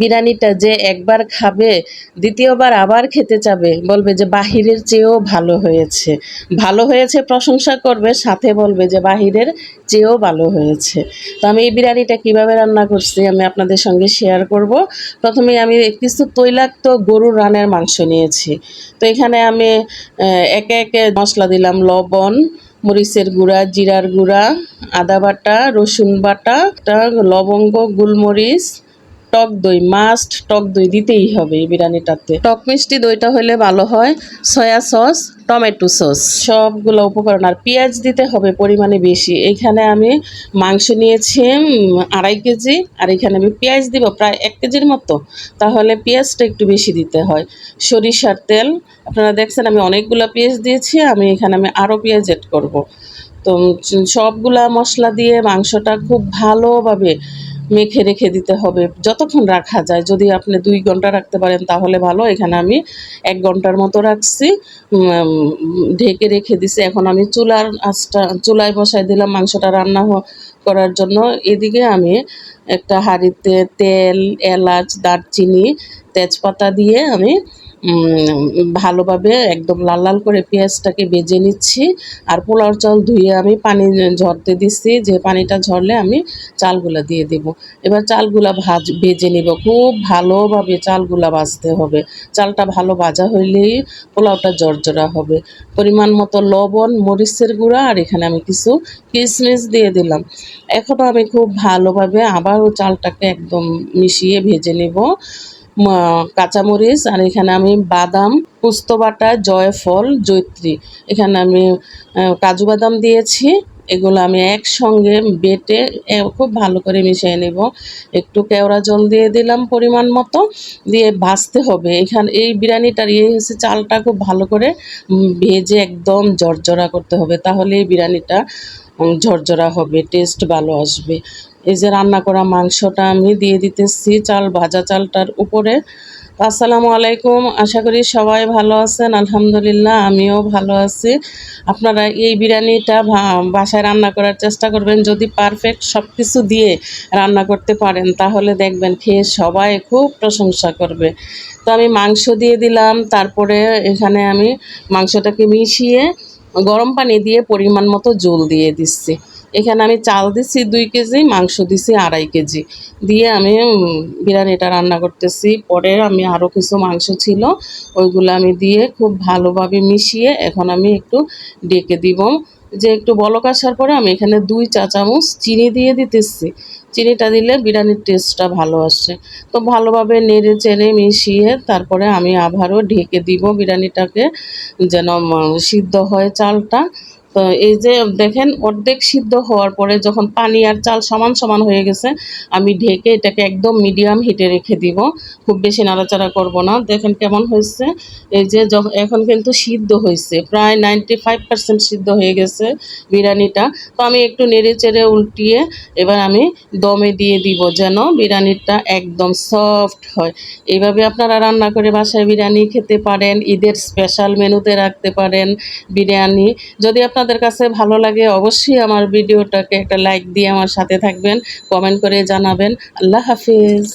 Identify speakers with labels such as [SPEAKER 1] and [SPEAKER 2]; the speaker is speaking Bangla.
[SPEAKER 1] বিরিয়ানিটা যে একবার খাবে, দ্বিতীয়বার আবার খেতে চাবে, বলবে যে বাহিরের চেয়েও ভালো হয়েছে। ভালো হয়েছে প্রশংসা করবে, সাথে বলবে যে বাহিরের চেয়েও ভালো হয়েছে। তো আমি এই বিরিয়ানিটা কীভাবে রান্না করছি আমি আপনাদের সঙ্গে শেয়ার করব। প্রথমে আমি কিছু তৈলাক্ত গরুর রানের মাংস নিয়েছি। তো এখানে আমি একে একে মশলা দিলাম, লবণ, মরিচের গুঁড়া, জিরার গুঁড়া, আদা বাটা, রসুন বাটা লবঙ্গ, গোলমরিচ টক দই মাস্ট টক দই দিতেই হবে এই বিরিয়ানিটাতে। টক মিষ্টি দইটা হলে ভালো হয় সয়া সস টমেটো সস সবগুলো উপকরণ আর পেঁয়াজ দিতে হবে পরিমাণে বেশি। এখানে আমি মাংস নিয়েছি আড়াই কেজি আর এখানে আমি পেঁয়াজ দিব প্রায় এক কেজির মতো। তাহলে পেঁয়াজটা একটু বেশি দিতে হয়। সরিষার তেল আপনারা দেখছেন আমি অনেকগুলো পেঁয়াজ দিয়েছি আমি এখানে আমি আরও পেঁয়াজ এড করব। তো সবগুলা মশলা দিয়ে মাংসটা খুব ভালোভাবে মেখে রেখে দিতে হবে। যতক্ষণ রাখা যায়, যদি আপনি দুই ঘণ্টা রাখতে পারেন তাহলে ভালো। এখানে আমি এক ঘণ্টার মতো রাখছি। ঢেকে রেখে দিছি। এখন আমি চুলার আঁচটা, চুলায় বসাই দিলাম মাংসটা রান্না করার জন্য। এদিকে আমি একটা হাঁড়িতে তেল, এলাচ, দারচিনি, তেজপাতা দিয়ে আমি ভালোভাবে একদম লাল লাল করে পেঁয়াজটাকে বেজে নিচ্ছি। আর পোলাওর চাল ধুয়ে আমি পানি ঝরতে দিচ্ছি। যে পানিটা ঝরলে আমি চালগুলা দিয়ে দেব। এবার চালগুলা ভাজ, ভেজে নিব। খুব ভালোভাবে চালগুলা ভাজতে হবে। চালটা ভালো ভাজা হইলেই পোলাওটা জর্জরা হবে। পরিমাণ মতো লবণ, মরিচের গুঁড়া আর এখানে আমি কিছু কিশমিশ দিয়ে দিলাম। এখনও আমি খুব ভালোভাবে আবারও চালটাকে একদম মিশিয়ে ভেজে নেব। কাঁচামরিচ আর এখানে আমি বাদাম পুস্তবাটা জয়ফল জৈত্রী এখানে আমি কাজু বাদাম দিয়েছি। এগুলো আমি একসঙ্গে বেটে খুব ভালো করে মিশিয়ে নেব। একটু কেওড়া জল দিয়ে দিলাম পরিমাণ মতো, দিয়ে ভাজতে হবে। এখানে এই বিরিয়ানিটার ইয়ে হচ্ছে চালটা খুব ভালো করে ভেজে একদম জর্জরা করতে হবে। তাহলে এই বিরিয়ানিটা ঝরঝরা হবে টেস্ট ভালো আসবে। এই যে রান্না করা মাংসটা আমি দিয়ে দিতেছি চাল, ভাজা চালটার উপরে। আসসালামু আলাইকুম। আশা করি সবাই ভালো আছেন। আলহামদুলিল্লাহ, আমিও ভালো আছি। আপনারা এই বিরিয়ানিটা বাসায় রান্না করার চেষ্টা করবেন। যদি পারফেক্ট সব কিছু দিয়ে রান্না করতে পারেন, তাহলে দেখবেন খেয়ে সবাই খুব প্রশংসা করবে। তো আমি মাংস দিয়ে দিলাম। তারপরে এখানে আমি মাংসটাকে মিশিয়ে গরম পানি দিয়ে পরিমাণ মতো জল দিয়ে দিচ্ছি। এখানে আমি চাল দিচ্ছি দুই কেজি, মাংস দিছি আড়াই কেজি। দিয়ে আমি বিরিয়ানিটা রান্না করতেছি। পরে আমি আরও কিছু মাংস ছিল, ওইগুলো আমি দিয়ে খুব ভালোভাবে মিশিয়ে এখন আমি একটু ডেকে দিব। যে একটু বলক আসার পরে আমি এখানে দুই চা চামচ চিনি দিয়ে দিতেছি। চিনিটা দিলে বিরিয়ানির টেস্টটা ভালো আসে। তো ভালোভাবে নেড়ে চেড়ে মিশিয়ে তারপরে আমি আবারও ঢেকে দিব বিরিয়ানিটাকে, যেন সিদ্ধ হয় চালটা। তো এই যে দেখেন, অর্ধেক সিদ্ধ হওয়ার পরে যখন পানি আর চাল সমান সমান হয়ে গেছে, আমি ঢেকে এটাকে একদম মিডিয়াম হিটে রেখে দিব। খুব বেশি নাড়াচাড়া করব না। দেখেন কেমন হয়েছে। এই যে এখন কিন্তু সিদ্ধ হয়েছে। প্রায় নাইনটি ফাইভ পার্সেন্ট সিদ্ধ হয়ে গেছে বিরিয়ানিটা। তো আমি একটু নেড়ে চেড়ে উল্টিয়ে এবার আমি দমে দিয়ে দিব যেন বিরিয়ানিটা একদম সফট হয়। এইভাবে আপনারা রান্না করে বাসায় বিরিয়ানি খেতে পারেন। ঈদের স্পেশাল মেনুতে রাখতে পারেন বিরিয়ানি। যদি আপনাদের কাছে ভালো লাগে, অবশ্যই আমার ভিডিওটাকে একটা লাইক দিয়ে আমার সাথে থাকবেন কমেন্ট করে জানাবেন। আল্লাহ হাফিজ।